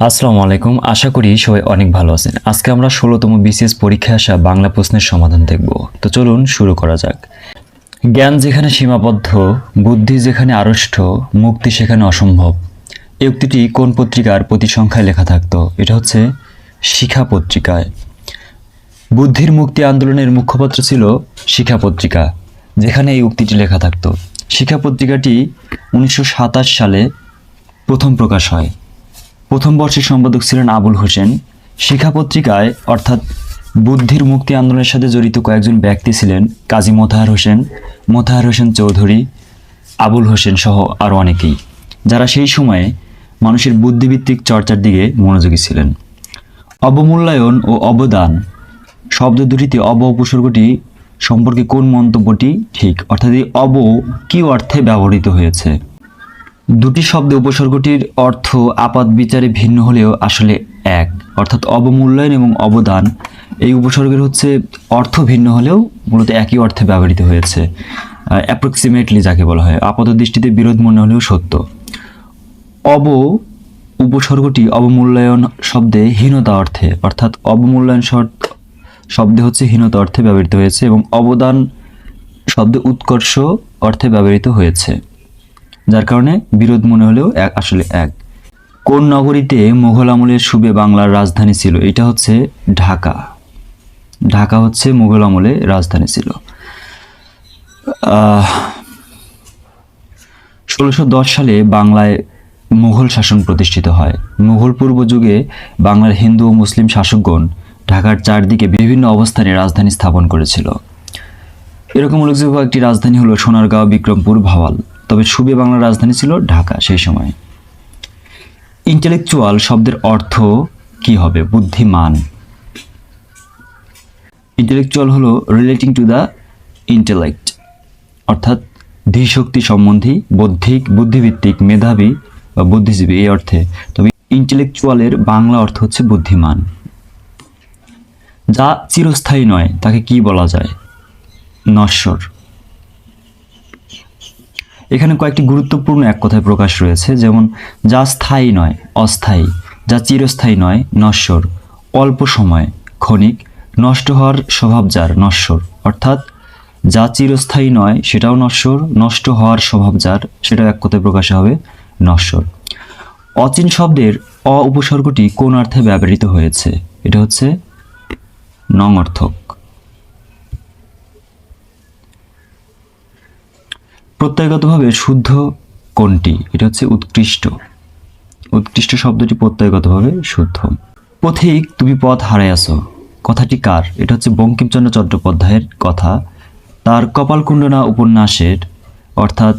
আসসালামু আলাইকুম। আশা করি সবাই অনেক ভালো আছেন। আজকে আমরা ষোলোতম বিসিএস পরীক্ষায় আসা বাংলা প্রশ্নের সমাধান দেখব। তো চলুন শুরু করা যাক। জ্ঞান যেখানে সীমাবদ্ধ, বুদ্ধি যেখানে আড়ষ্ট, মুক্তি সেখানে অসম্ভব। এই উক্তিটি কোন পত্রিকার প্রতি সংখ্যায় লেখা থাকতো? এটা হচ্ছে শিখা পত্রিকায়। বুদ্ধির মুক্তি আন্দোলনের মুখপত্র ছিল শিখা পত্রিকা, যেখানে এই উক্তিটি লেখা থাকতো। শিখা পত্রিকাটি উনিশশো সাতাশ সালে প্রথম প্রকাশ হয়। প্রথম বর্ষের সম্পাদক ছিলেন আবুল হোসেন। শিক্ষা পত্রিকায়, অর্থাৎ বুদ্ধির মুক্তি আন্দোলনের সাথে জড়িত কয়েকজন ব্যক্তি ছিলেন কাজী মোতাহার হোসেন মোতাহার হোসেন চৌধুরী, আবুল হোসেন সহ আরও অনেকেই, যারা সেই সময়ে মানুষের বুদ্ধিভিত্তিক চর্চার দিকে মনোযোগী ছিলেন। অবমূল্যায়ন ও অবদান, শব্দ দুটিতে অব উপসর্গটি সম্পর্কে কোন মন্তব্যটি ঠিক? অর্থাৎ এই অব কি অর্থে ব্যবহৃত হয়েছে? দুটি শব্দে উপসর্গটির অর্থ আপাত বিচারে ভিন্ন হলেও আসলে এক, অর্থাৎ অবমূল্যায়ন এবং অবদান। এই উপসর্গের হচ্ছে অর্থ ভিন্ন হলেও মূলত একই অর্থে ব্যবহৃত হয়েছে। অ্যাপ্রক্সিমেটলি যাকে বলা হয়। আপাত দৃষ্টিতে বিরোধ মনে হলেও সত্য। অব উপসর্গটি অবমূল্যায়ন শব্দে হীনতা অর্থে, অর্থাৎ অবমূল্যায়ন শব্দে হচ্ছে হীনতা অর্থে ব্যবহৃত হয়েছে এবং অবদান শব্দে উৎকর্ষ অর্থে ব্যবহৃত হয়েছে। যার কারণে বিরোধ মনে হলেও আসলে এক। কোন নগরীতে মুঘল আমলের সুবে বাংলার রাজধানী ছিল? এটা হচ্ছে ঢাকা। ঢাকা হচ্ছে মুঘল আমলে রাজধানী ছিল। ষোলোশো দশ সালে বাংলায় মুঘল শাসন প্রতিষ্ঠিত হয়। মুঘল পূর্ব যুগে বাংলার হিন্দু ও মুসলিম শাসকগণ ঢাকার চারদিকে বিভিন্ন অবস্থানে রাজধানী স্থাপন করেছিল। এরকম উল্লেখযোগ্য একটি রাজধানী হলো সোনারগাঁও, বিক্রমপুর, ভাওয়াল। তবে সুবে বাংলার রাজধানী ছিল ঢাকা সেই সময়। ইন্টেলেকচুয়াল শব্দের অর্থ কি হবে? বুদ্ধিমান। ইন্টেলেকচুয়াল হলো রিলেটিং টু দ্য ইন্টেলেক্ট অর্থাৎ ধীশক্তি সম্বন্ধী, বৌদ্ধিক, বুদ্ধিভিত্তিক, মেধাবী বা বুদ্ধিজীবী এই অর্থে। তবে ইন্টেলেকচুয়ালের বাংলা অর্থ হচ্ছে বুদ্ধিমান। যা চিরস্থায়ী নয়, তাকে কি বলা যায়? নশ্বর। এখানে কয়েকটি গুরুত্বপূর্ণ এক কথায় প্রকাশ রয়েছে, যেমন, যা স্থায়ী নয়, অস্থায়ী, যা চিরস্থায়ী নয়, নশ্বর, অল্প সময়, ক্ষণিক, নষ্ট হওয়ার স্বভাব যার, নশ্বর, অর্থাৎ, যা চিরস্থায়ী নয়, সেটাও নশ্বর, নষ্ট হওয়ার স্বভাব যার, সেটাও এক কথায় প্রকাশ হবে নশ্বর। অচিন শব্দের অ উপসর্গটি কোন অর্থে ব্যবহৃত হয়েছে? এটা হচ্ছে নং অর্থক প্রত্যয়গতভাবে শুদ্ধ কোনটি? এটা হচ্ছে উৎকৃষ্ট। উৎকৃষ্ট শব্দটি প্রত্যয়গতভাবে শুদ্ধ। পথিক, তুমি পথ হারাইয়াছ। কথাটি কার? এটা হচ্ছে বঙ্কিমচন্দ্র চট্টোপাধ্যায়ের কথা। তার কপালকুণ্ডনা উপন্যাসের, অর্থাৎ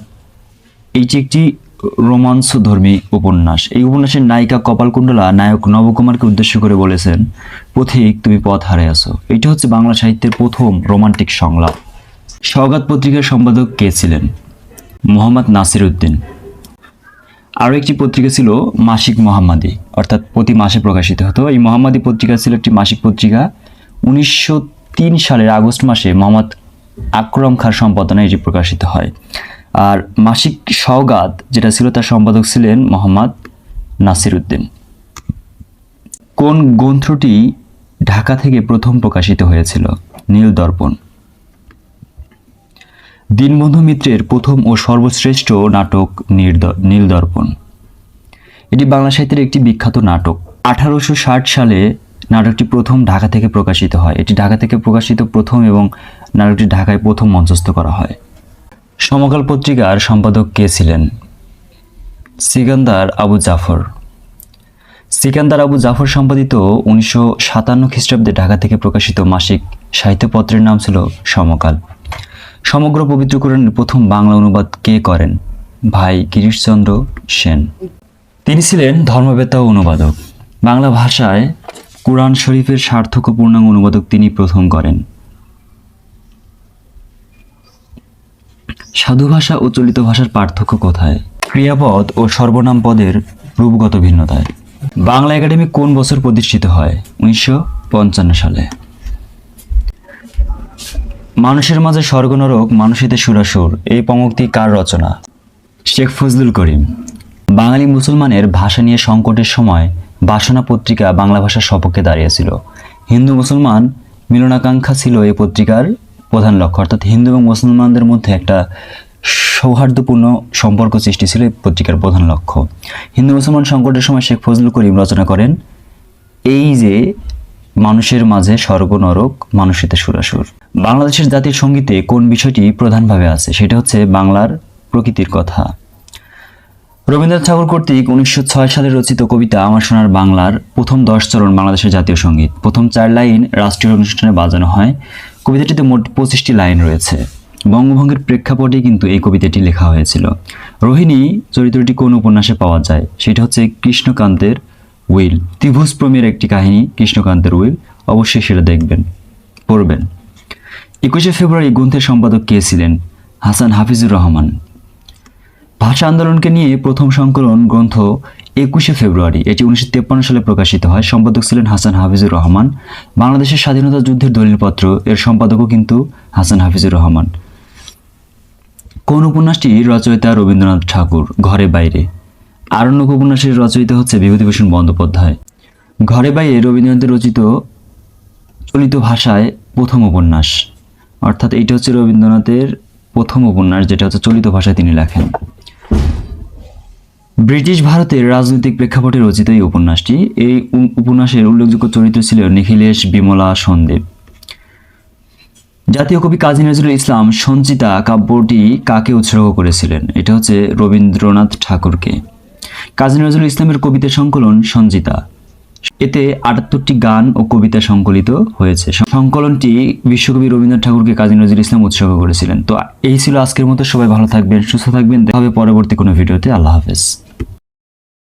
এইটি একটি রোমাঞ্চধর্মী উপন্যাস, এই উপন্যাসের নায়িকা কপালকুণ্ডলা নায়ক নবকুমারকে উদ্দেশ্য করে বলেছেন, পথিক, তুমি পথ হারাইয়াছ। এটা হচ্ছে বাংলা সাহিত্যের প্রথম রোমান্টিক সংলাপ। সওগাত পত্রিকার সম্পাদক কে ছিলেন? মোহাম্মদ নাসির উদ্দিন আরও একটি পত্রিকা ছিল মাসিক মোহাম্মদী, অর্থাৎ প্রতি মাসে প্রকাশিত হতো। এই মোহাম্মদী পত্রিকা ছিল একটি মাসিক পত্রিকা। উনিশশো তিন সালের আগস্ট মাসে মোহাম্মদ আকরম খার সম্পাদনায় এটি প্রকাশিত হয়। আর মাসিক সওগাত যেটা ছিল তার সম্পাদক ছিলেন মোহাম্মদ নাসির উদ্দিন কোন গ্রন্থটি ঢাকা থেকে প্রথম প্রকাশিত হয়েছিল? নীল দর্পণ। দীনবন্ধু মিত্রের প্রথম ও সর্বশ্রেষ্ঠ নাটক নীলদর্পণ। এটি বাংলা সাহিত্যের একটি বিখ্যাত নাটক। আঠারোশো ষাট সালে নাটকটি প্রথম ঢাকা থেকে প্রকাশিত হয়। এটি ঢাকা থেকে প্রকাশিত প্রথম এবং নাটকটি ঢাকায় প্রথম মঞ্চস্থ করা হয়। সমকাল পত্রিকার সম্পাদক কে ছিলেন? সিকান্দার আবু জাফর। সিকান্দার আবু জাফর সম্পাদিত উনিশশো সাতান্ন খ্রিস্টাব্দে ঢাকা থেকে প্রকাশিত মাসিক সাহিত্যপত্রের নাম ছিল সমকাল। সমগ্র পবিত্র কোরআনের প্রথম বাংলা অনুবাদ কে করেন? ভাই গিরিশচন্দ্র সেন। তিনি ছিলেন ধর্মবেত্তা ও অনুবাদক। বাংলা ভাষায় কোরআন শরীফের সার্থক পূর্ণাঙ্গ অনুবাদক তিনি প্রথম করেন। সাধু ভাষা ও চলিত ভাষার পার্থক্য কোথায়? ক্রিয়াপদ ও সর্বনাম পদের রূপগত ভিন্নতায়। বাংলা একাডেমি কোন বছর প্রতিষ্ঠিত হয়? উনিশশো পঞ্চান্ন সালে। মানুষের মাঝে স্বর্গনরক, মানুষেতে সুরাসুর, এই পঙ্ক্তি কার রচনা? শেখ ফজলুল করিম। বাঙালি মুসলমানের ভাষা নিয়ে সংকটের সময় বাসনা পত্রিকা বাংলা ভাষার সপক্ষে দাঁড়িয়েছিল। হিন্দু মুসলমান মিলনাকাঙ্ক্ষা ছিল এই পত্রিকার প্রধান লক্ষ্য। অর্থাৎ হিন্দু এবং মুসলমানদের মধ্যে একটা সৌহার্দ্যপূর্ণ সম্পর্ক সৃষ্টি ছিল এই পত্রিকার প্রধান লক্ষ্য। হিন্দু মুসলমান সংকটের সময় শেখ ফজলুল করিম রচনা করেন, এই যে মানুষের মাঝে স্বর্গ নরক মানুষেতে সুরাসুর। বাংলাদেশের জাতীয় সঙ্গীতে কোন বিষয়টি প্রধানভাবে আছে, সেটা হচ্ছে বাংলার প্রকৃতির কথা। রবীন্দ্রনাথ ঠাকুর কর্তৃক উনিশশো ছয় সালে রচিত কবিতা আমার সোনার বাংলার প্রথম দশ চরণ বাংলাদেশের জাতীয় সংগীত। প্রথম চার লাইন রাষ্ট্রীয় অনুষ্ঠানে বাজানো হয়। কবিতাটিতে মোট পঁচিশটি লাইন রয়েছে। বঙ্গভঙ্গের প্রেক্ষাপটে কিন্তু এই কবিতাটি লেখা হয়েছিল। রোহিণী চরিত্রটি কোন উপন্যাসে পাওয়া যায়, সেটা হচ্ছে কৃষ্ণকান্তের উইল ত্রিভুজ প্রমের একটি কাহিনী, কৃষ্ণকান্তের উইল, অবশ্যই সেটা দেখবেন, পড়বেন। একুশে ফেব্রুয়ারি গ্রন্থের সম্পাদক কে ছিলেন? হাসান হাফিজুর রহমান। ভাষা আন্দোলনকে নিয়ে প্রথম সংকলন গ্রন্থ একুশে ফেব্রুয়ারি, এটি উনিশশো তেপ্পান্ন সালে প্রকাশিত হয়। সম্পাদক ছিলেন হাসান হাফিজুর রহমান। বাংলাদেশের স্বাধীনতা যুদ্ধের দলিলপত্র, এর সম্পাদকও কিন্তু হাসান হাফিজুর রহমান। কোন উপন্যাসটি রচয়িতা রবীন্দ্রনাথ ঠাকুর, ঘরে বাইরে? আরণ্যক উপন্যাসের রচয়িতা হচ্ছে বিভূতিভূষণ বন্দ্যোপাধ্যায়। ঘরে বাইরে রবীন্দ্রনাথের রচিত চলিত ভাষায় প্রথম উপন্যাস। অর্থাৎ এইটা হচ্ছে রবীন্দ্রনাথের প্রথম উপন্যাস, যেটা হচ্ছে চলিত ভাষায় তিনি লেখেন। ব্রিটিশ ভারতের রাজনৈতিক প্রেক্ষাপটে রচিত এই উপন্যাসটি, এই উপন্যাসের উল্লেখযোগ্য চরিত্র ছিল নিখিলেশ বিমলা সন্দেব। জাতীয় কবি কাজী নজরুল ইসলাম সঞ্চিতা কাব্যটি কাকে উৎসর্গ করেছিলেন? এটা হচ্ছে রবীন্দ্রনাথ ঠাকুরকে। কাজী নজরুল ইসলামের কবিতা সংকলন সঞ্জিতা। এতে আটাত্তরটি গান ও কবিতা সংকলিত হয়েছে। সংকলনটি বিশ্বকবি রবীন্দ্রনাথ ঠাকুরকে কাজী নজরুল ইসলাম উৎসর্গ করেছিলেন। তো এই ছিল আজকের মতো। সবাই ভালো থাকবেন, সুস্থ থাকবেন। দেখা হবে পরবর্তী কোনো ভিডিওতে। আল্লাহ হাফেজ।